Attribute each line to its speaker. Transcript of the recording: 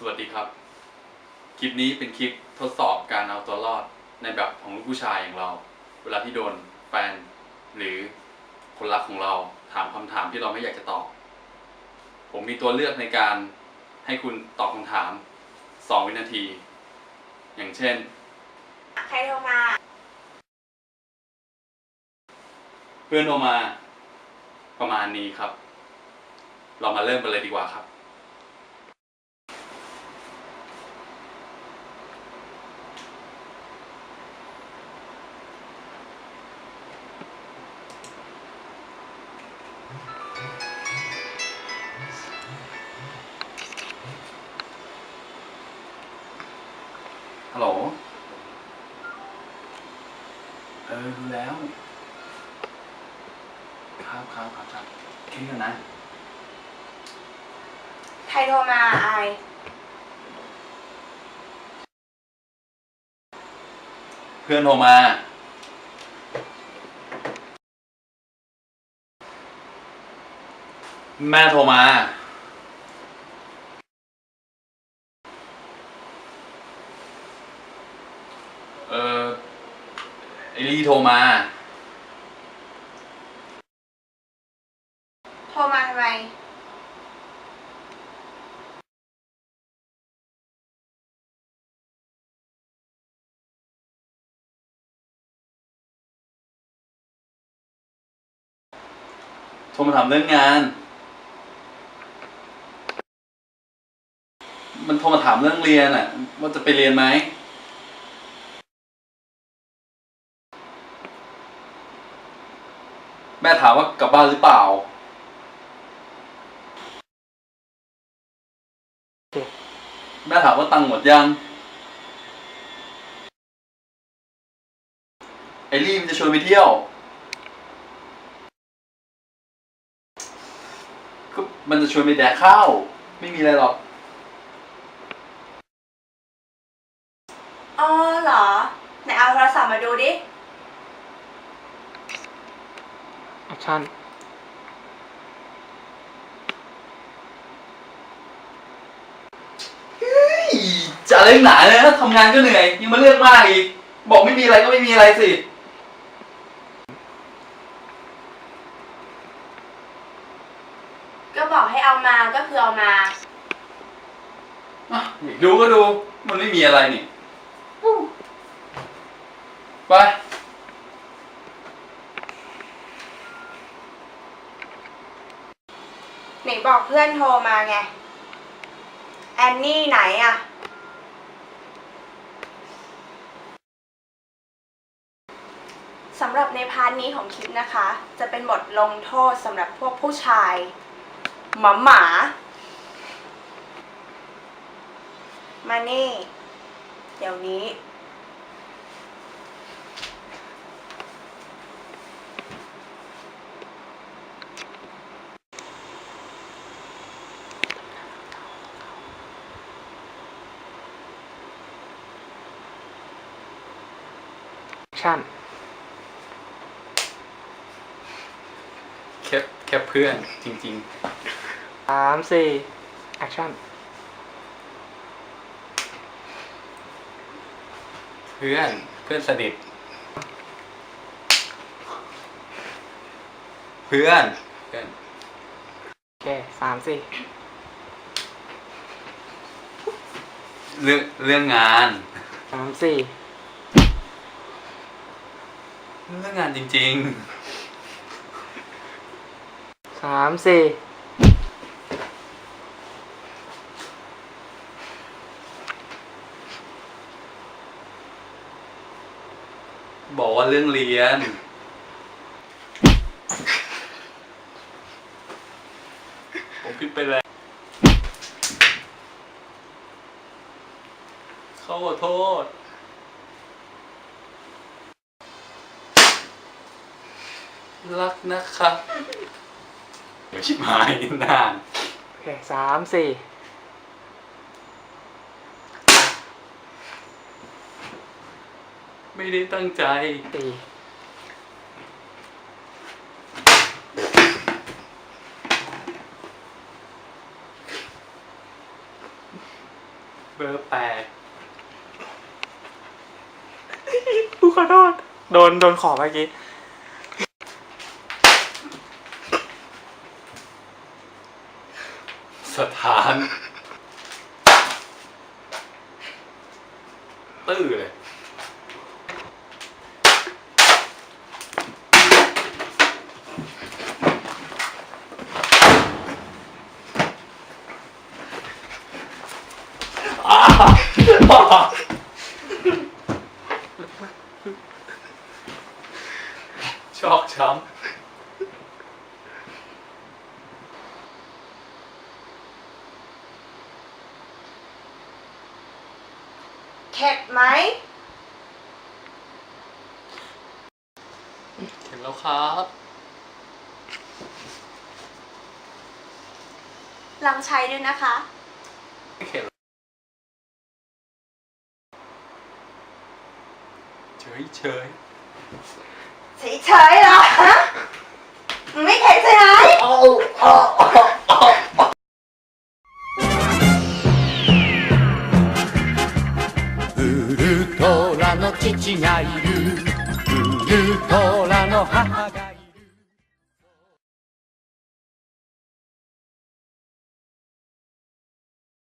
Speaker 1: สวัสดีครับ คลิปนี้เป็นคลิปทดสอบการเอาตัวรอดในแบบของลูกผู้ชายอย่างเรา เวลาที่โดนแฟนหรือคนรักของเราถามคำถามที่เราไม่อยากจะตอบ ผมมีตัวเลือกในการให้คุณตอบคำถาม 2 วินาที อย่างเช่น
Speaker 2: ใครโทรมา
Speaker 1: เพื่อนโทรมาประมาณนี้ครับ เรามาเริ่มกันเลยดีกว่าครับ ฮัลโหล เออรู้แล้ว ครับครับครับครับแค่นี้ก่อนนะ
Speaker 2: ใครโทรมาอาย
Speaker 1: เพื่อนโทรมา แม่โทรมา เออี่โทรมา
Speaker 2: โทรมาทำไม
Speaker 1: โทรมาถามเรื่องงาน มันโทรมาถามเรื่องเรียนอะว่าจะไปเรียนไหม แม่ถามว่ากลับบ้านหรือเปล่า แม่ถามว่าตังค์หมดยัง ไอรี่มันจะชวนไปเที่ยว ก็มันจะชวนไปแดกข้าว ไม่มีอะไรหรอก
Speaker 2: อ๋อเหรอ ไหนเอาโทรศัพท์มาดูดิ
Speaker 3: แอคชั่น
Speaker 1: จะเล่นหนาเลยนะทำงานก็เหนื่อย ยังมาเรื่องมากอีก บอกไม่มีอะไรก็ไม่มีอะไรสิ
Speaker 2: ก็บอกให้เอามาก็คือเอามา
Speaker 1: อะดูก็ดู มันไม่มีอะไรนี่ ไป
Speaker 2: ไหนบอกเพื่อนโทรมาไง แอนนี่ไหนอะสำหรับในพาร์ทนี้ของคลิปนะคะ จะเป็นบทลงโทษสำหรับพวกผู้ชาย หมาหมา มานี่ เดี๋ยวนี้
Speaker 3: ชั่น
Speaker 1: แค่แค่เพื่อนจริง
Speaker 3: สามสี่แอคชั่น
Speaker 1: ๆ เพื่อนเพื่อนสนิท เพื่อนเพื่อน
Speaker 3: โอเคสามสี่
Speaker 1: เรื่องเรื่องงาน
Speaker 3: สามสี่
Speaker 1: เรื่องงานจริง
Speaker 3: สามสี่
Speaker 1: ๆ บอกว่าเรื่องเรียน ผมผิดไปแล้ว เขาขอโทษ รักนะครับเดี๋ยวชิบหายนาน
Speaker 3: โอเคสามสี่
Speaker 1: ไม่ได้ตั้งใจ
Speaker 3: สี่
Speaker 1: เบอร์แปด
Speaker 3: กูขอโทษโดน โดนขอเมื่อกี้
Speaker 1: สถาน ตื้อเลย ชอกช้
Speaker 2: เข็ด ไหมำ
Speaker 1: เห็นแล้วครับ
Speaker 2: ลองใช้ดูนะคะ
Speaker 1: ไม่เข็ดเฉยเฉย
Speaker 2: เฉยๆเหรอฮะมึงไม่เข็ดใช่ไหม
Speaker 4: ウ父がいる。ウルトラの母が